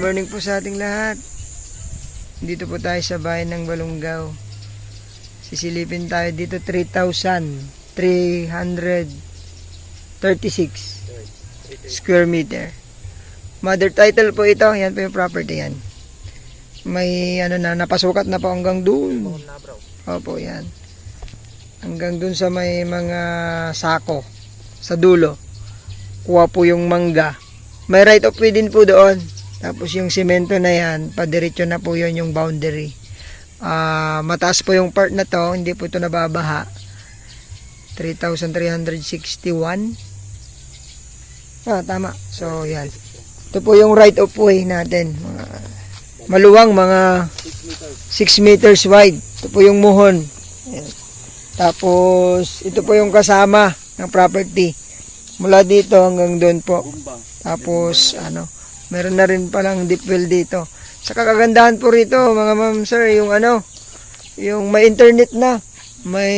po sa ating lahat. Dito po tayo sa bayan ng Balungaw. Sisilipin tayo dito 3,336 square meter. Mother title po ito. Yan po yung property yan. May ano na, napasukat na po hanggang dun. Opo, yan. Hanggang dun sa may mga sako sa dulo. Kuha po yung mangga. May right of way din po doon. Tapos yung semento na yan, padiretso na po yun yung boundary. Ah, mataas po yung part na to, hindi po ito nababaha. 3,361. Ah, tama. So, yan. Ito po yung right of way natin. Mga maluwang, mga 6 meters wide. Ito po yung muhon. Ayan. Tapos, ito po yung kasama ng property. Mula dito hanggang doon po. Tapos, ano, meron na rin palang deep well dito. Sa kakagandahan po rito, mga ma'am, sir, yung ano, yung may internet na. May,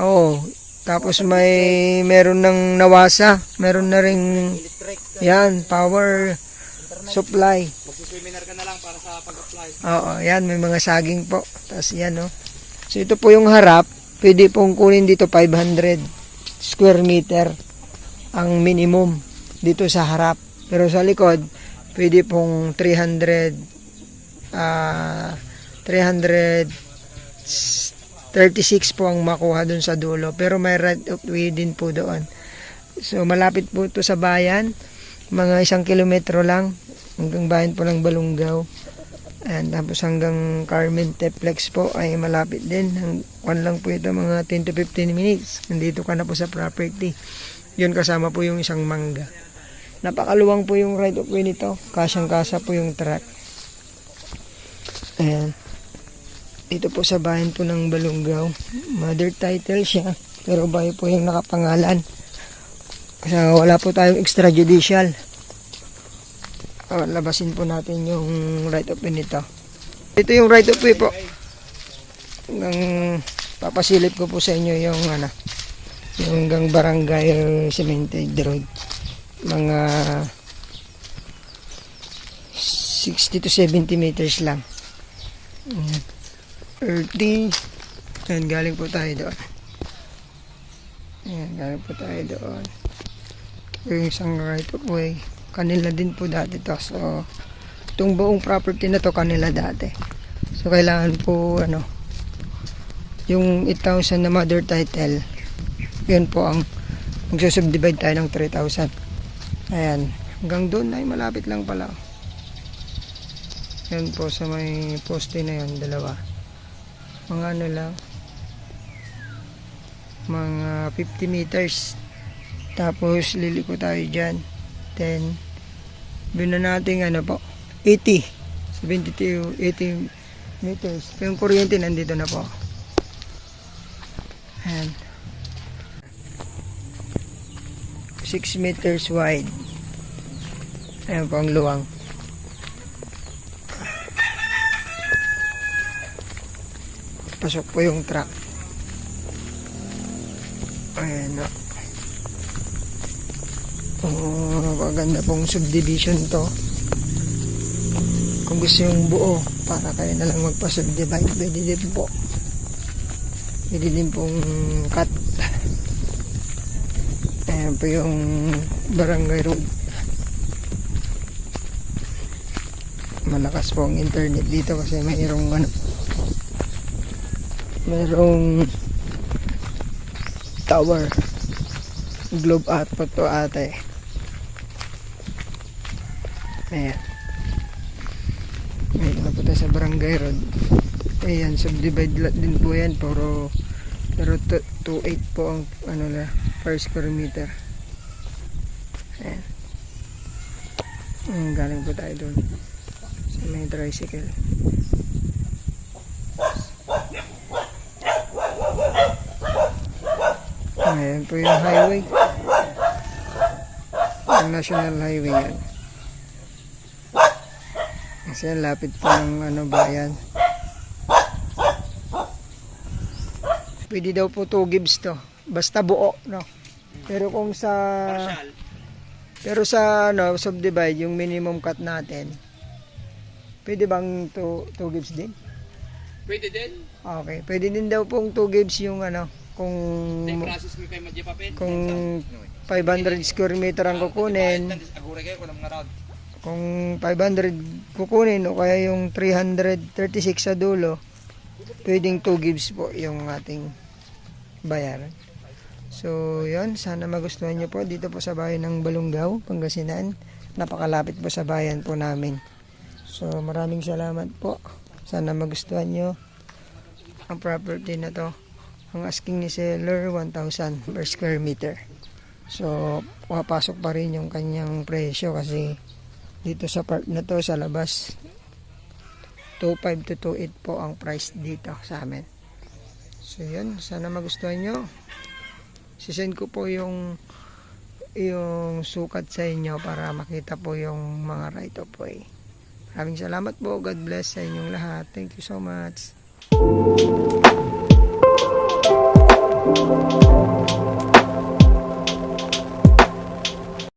oo, tapos may, meron ng nawasa. Meron na ring, yan, power supply. Magsiseminar ka na lang para sa pag-apply. Oo, yan, may mga saging po. Tapos yan, no. So, ito po yung harap. Pwede pong kunin dito 500 square meter ang minimum dito sa harap. Pero sa likod, pwede pong 300 ah 336 po ang makuha dun sa dulo. Pero may right of way din po doon. So, malapit po ito sa bayan. Mga isang kilometro lang hanggang bayan po ng Balungaw. And tapos hanggang Carmen Teplex po ay malapit din. Kwan lang po ito mga 10 to 15 minutes. Nandito ka na po sa property. Yun kasama po yung isang mangga. Napakaluwang po yung right of way nito. Kasyang-kasa po yung track. Ayan. Dito po sa bayan po ng Balungaw. Mother title siya. Pero bayo po yung nakapangalan. Kasi wala po tayong extrajudicial. Oh, labasin po natin yung right of way nito. Ito yung right of way po. Hanggang papasilip ko po sa inyo yung ano, yung hanggang barangay cemented road. Mga 60 to 70 meters lang. Ayan. Earthy. Ayan, galing po tayo doon. Ayan, galing po tayo doon. Yung isang right of way kanila din po dati to. So, itong buong property na to kanila dati. So, kailangan po, ano, yung 8,000 na mother title, yun po ang magsusubdivide tayo ng 3,000. Ayan. Hanggang doon ay malapit lang pala. Yan po sa may poste na yun, dalawa. Mga ano lang, mga 50 meters. Tapos liliko tayo dyan. 10, Bina natin ano po, 80, 72, 80 meters. Yung kuryente nandito na po. Ayan. 6 meters wide. Ayan po ang luwang. Pasok po yung truck. Ayan na. Oh, maganda pong subdivision to. Kung gusto yung buo, para kayo na lang magpa-subdivide, pwede din po. Pwede din pong cut. Ayan po yung barangay road. Malakas po ang internet dito kasi mayroong ano, mayroong tower. Globe output to ate. Ayan. Ngayon na po tayo sa barangay road. Ayan, subdivide lot din po yan. Pero, pero 2.8 po ang ano na, per square meter. Ayan. Mm, galing po tayo doon. Sa may tricycle. Ayan po yung highway. Ang national highway yan. Kasi lapit po ng ano bayan. Pwede daw po 2 gives to. Basta buo, no? Pero kung sa... Partial. Pero sa ano, subdivide, yung minimum cut natin, Pwede bang 2 gives din? Pwede din. Okay, pwede din daw pong 2 gives yung ano, kung kung 500 square meter ang kukunin, kung 500 kukunin o kaya yung 336 sa dulo, pwedeng 2 gives po yung ating bayaran. So, yun. Sana magustuhan nyo po dito po sa bayan ng Balungaw, Pangasinan. Napakalapit po sa bayan po namin. So, maraming salamat po. Sana magustuhan nyo ang property na to. Ang asking ni seller, 1,000 per square meter. So, papasok pa rin yung kanyang presyo kasi dito sa part na to sa labas 2.5 to 2.8 po ang price dito sa amin. So yun, sana magustuhan nyo. Sisend ko po yung yung sukat sa inyo para makita po yung mga right of way. Maraming salamat po. God bless sa inyong lahat. Thank you so much. Thank you.